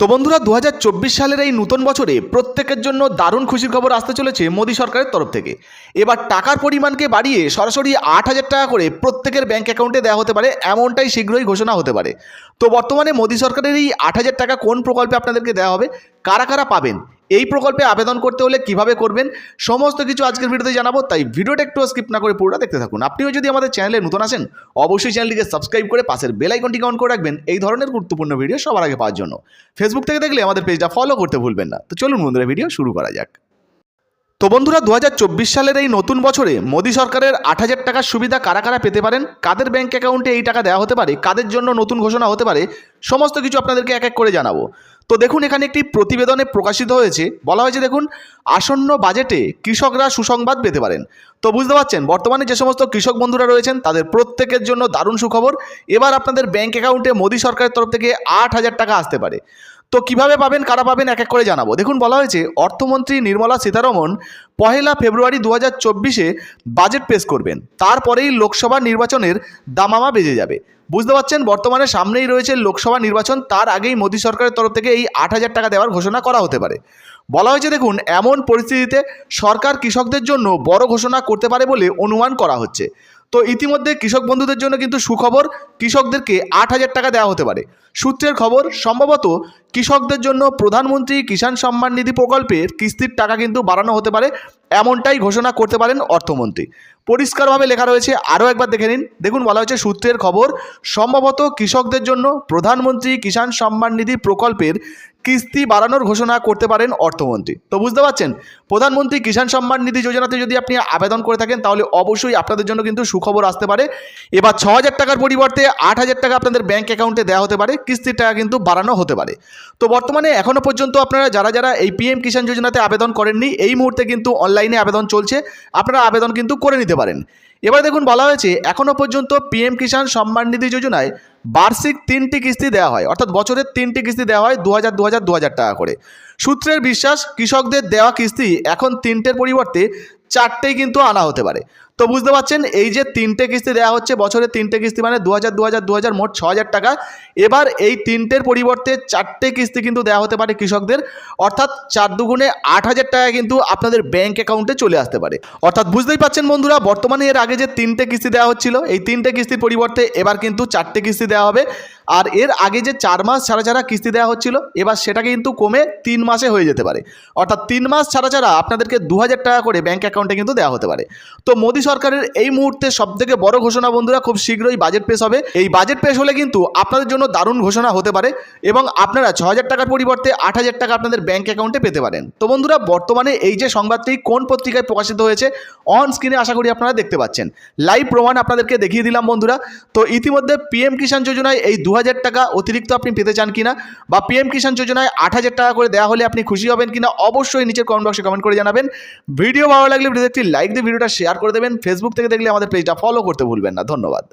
তো বন্ধুরা দু হাজার চব্বিশ সালের এই নতুন বছরে প্রত্যেকের জন্য দারুণ খুশির খবর আসতে চলেছে মোদী সরকারের তরফ থেকে। এবার টাকার পরিমাণকে বাড়িয়ে সরাসরি আট হাজার টাকা করে প্রত্যেকের ব্যাঙ্ক অ্যাকাউন্টে দেওয়া হতে পারে, এমনটাই শীঘ্রই ঘোষণা হতে পারে। তো বর্তমানে মোদী সরকারের এই আট হাজার টাকা কোন প্রকল্পে আপনাদেরকে দেওয়া হবে, কারা কারা পাবেন? এই প্রকল্পে আবেদন করতে হলে কীভাবে করবেন? সমস্ত কিছু আজকের ভিডিওতে জানাব, তাই ভিডিওটা একটু স্কিপ না করে পুরোটা দেখতে থাকুন। আপনিও যদি আমাদের চ্যানেলে নতুন আসেন, অবশ্যই চ্যানেলটিকে সাবস্ক্রাইব করে পাশের বেল আইকনটিকে অন করে রাখবেন, এই ধরনের গুরুত্বপূর্ণ ভিডিও সবার আগে পাওয়ার জন্য। ফেসবুক থেকে দেখলে আমাদের পেজটা ফলো করতে ভুলবেন না। তো চলুন বন্ধুরা ভিডিও শুরু করা যাক। তো বন্ধুরা দু হাজার চব্বিশ সালের এই নতুন বছরে মোদী সরকারের আট হাজার টাকার সুবিধা কারা কারা পেতে পারেন? কাদের ব্যাংক অ্যাকাউন্টে এই টাকা দেওয়া হতে পারে? কাদের জন্য নতুন ঘোষণা হতে পারে? সমস্ত কিছু আপনাদেরকে এক এক করে জানাব। তো দেখুন, এখানে একটি প্রতিবেদনে প্রকাশিত হয়েছে। বলা হয়েছে, দেখুন, আসন্ন বাজেটে কৃষকরা সুসংবাদ পেতে পারেন। তো বুঝতে পারছেন, বর্তমানে যে সমস্ত কৃষক বন্ধুরা রয়েছেন, তাদের প্রত্যেকের জন্য দারুণ সুখবর। এবার আপনাদের ব্যাঙ্ক অ্যাকাউন্টে মোদী সরকারের তরফ থেকে আট হাজার টাকা আসতে পারে। তো কীভাবে পাবেন, কারা পাবেন, এক এক করে জানাব। দেখুন, বলা হয়েছে, অর্থমন্ত্রী নির্মলা সীতারমন পহেলা ফেব্রুয়ারি দু হাজার চব্বিশে বাজেট পেশ করবেন। তারপরেই লোকসভা নির্বাচনের দামামা বেজে যাবে। বুঝতে পারছেন? বর্তমানে সামনেই রয়েছে লোকসভা নির্বাচন। তার আগেই মোদী সরকারের তরফ থেকে এই আট হাজার টাকা দেওয়ার ঘোষণা করা হতে পারে। বলা হয়েছে, দেখুন, এমন পরিস্থিতিতে সরকার কৃষকদের জন্য বড় ঘোষণা করতে পারে বলে অনুমান করা হচ্ছে। তো ইতিমধ্যে কৃষক বন্ধুদের জন্য কিন্তু সুখবর, কৃষকদেরকে আট হাজার টাকা দেওয়া হতে পারে। সূত্রের খবর, সম্ভবত কৃষকদের জন্য প্রধানমন্ত্রী কিষাণ সম্মান নিধি প্রকল্পের কিস্তির টাকা কিন্তু বাড়ানো হতে পারে। এমনটাই ঘোষণা করতে পারেন অর্থমন্ত্রী। পরিষ্কারভাবে লেখা রয়েছে, আরও একবার দেখে নিন। দেখুন, বলা হয়েছে, সূত্রের খবর, সম্ভবত কৃষকদের জন্য প্রধানমন্ত্রী কিষাণ সম্মান নিধি প্রকল্পের কিস্তি বাড়ানোর ঘোষণা করতে পারেন অর্থমন্ত্রী। তো বুঝতে পারছেন? প্রধানমন্ত্রী কিষাণ সম্মান নিধি যোজনাতে যদি আপনি আবেদন করে থাকেন, তাহলে অবশ্যই আপনাদের জন্য কিন্তু সুখবর আসতে পারে। এবার ছ হাজার টাকার পরিবর্তে আট হাজার টাকা আপনাদের ব্যাঙ্ক অ্যাকাউন্টে দেওয়া হতে পারে। কিস্তির টাকা কিন্তু বাড়ানো হতে পারে। তো বর্তমানে এখনও পর্যন্ত আপনারা যারা যারা এই পিএম কিষাণ যোজনাতে আবেদন করেননি, এই মুহূর্তে কিন্তু অনলাইনে আবেদন চলছে। আপনারা আবেদন কিন্তু করে নিতে পারেন। এবার দেখুন, বলা হয়েছে এখনও পর্যন্ত পিএম কিষাণ সম্মান নিধি যোজনায় বার্ষিক তিনটি কিস্তি দেওয়া হয়, অর্থাৎ বছরের তিনটি কিস্তি দেওয়া হয় দু হাজার দু হাজার টাকা করে। সূত্রের বিশ্বাস, কৃষকদের দেওয়া কিস্তি এখন তিনটের পরিবর্তে চারটেই কিন্তু আনা হতে পারে। তো বুঝতে পারছেন, এই যে তিনটে কিস্তি দেওয়া হচ্ছে, বছরে তিনটে কিস্তি মানে দু হাজার দু হাজার দু হাজার মোট ছ হাজার টাকা। এবার এই তিনটের পরিবর্তে চারটে কিস্তি কিন্তু দেওয়া হতে পারে কৃষকদের, অর্থাৎ চার দুগুণে আট হাজার টাকা কিন্তু আপনাদের ব্যাংক অ্যাকাউন্টে চলে আসতে পারে। অর্থাৎ বুঝতেই পাচ্ছেন বন্ধুরা, বর্তমানে এর আগে যে তিনটে কিস্তি দেওয়া হচ্ছিল, এই তিনটে কিস্তির পরিবর্তে এবার কিন্তু চারটে কিস্তি দেওয়া হবে। আর এর আগে যে চার মাস ছাড়া ছাড়া কিস্তি দেওয়া হচ্ছিল, এবার সেটা কিন্তু কমে তিন মাসে হয়ে যেতে পারে। অর্থাৎ তিন মাস ছাড়া ছাড়া আপনাদেরকে দু হাজার টাকা করে ব্যাঙ্ক অ্যাকাউন্টে কিন্তু দেওয়া হতে পারে। তো মোদী সরকারের এই মুহূর্তে সব থেকে বড় ঘোষণা বন্ধুরা, খুব শীঘ্রই বাজেট পেশ হবে। এই বাজেট পেশ হলে কিন্তু আপনাদের জন্য দারুণ ঘোষণা হতে পারে এবং আপনারা ছ টাকার পরিবর্তে আট হাজার টাকা আপনাদের ব্যাঙ্ক অ্যাকাউন্টে পেতে পারেন। তো বন্ধুরা, বর্তমানে এই যে সংবাদটি কোন পত্রিকায় প্রকাশিত হয়েছে অন স্ক্রিনে আশা করি আপনারা দেখতে পাচ্ছেন। লাইভ প্রমাণ আপনাদেরকে দেখিয়ে দিলাম বন্ধুরা। তো ইতিমধ্যে পিএম কিষাণ যোজনায় এই দু হাজার টাকা অতিরিক্ত আপনি পেতে চান কিনা বা পিএম কিষাণ যোজনায় আট হাজার টাকা করে দেওয়া হলে আপনি খুশি হবেন কিনা অবশ্যই নিচের কমেন্ট বক্সে কমেন্ট করে জানাবেন। ভিডিও ভালো লাগলে ভিডিও একটি লাইক দিয়ে ভিডিওটা শেয়ার করে দেবেন। ফেসবুক থেকে দেখলে আমাদের পেজটা ফলো করতে ভুলবেন না। ধন্যবাদ।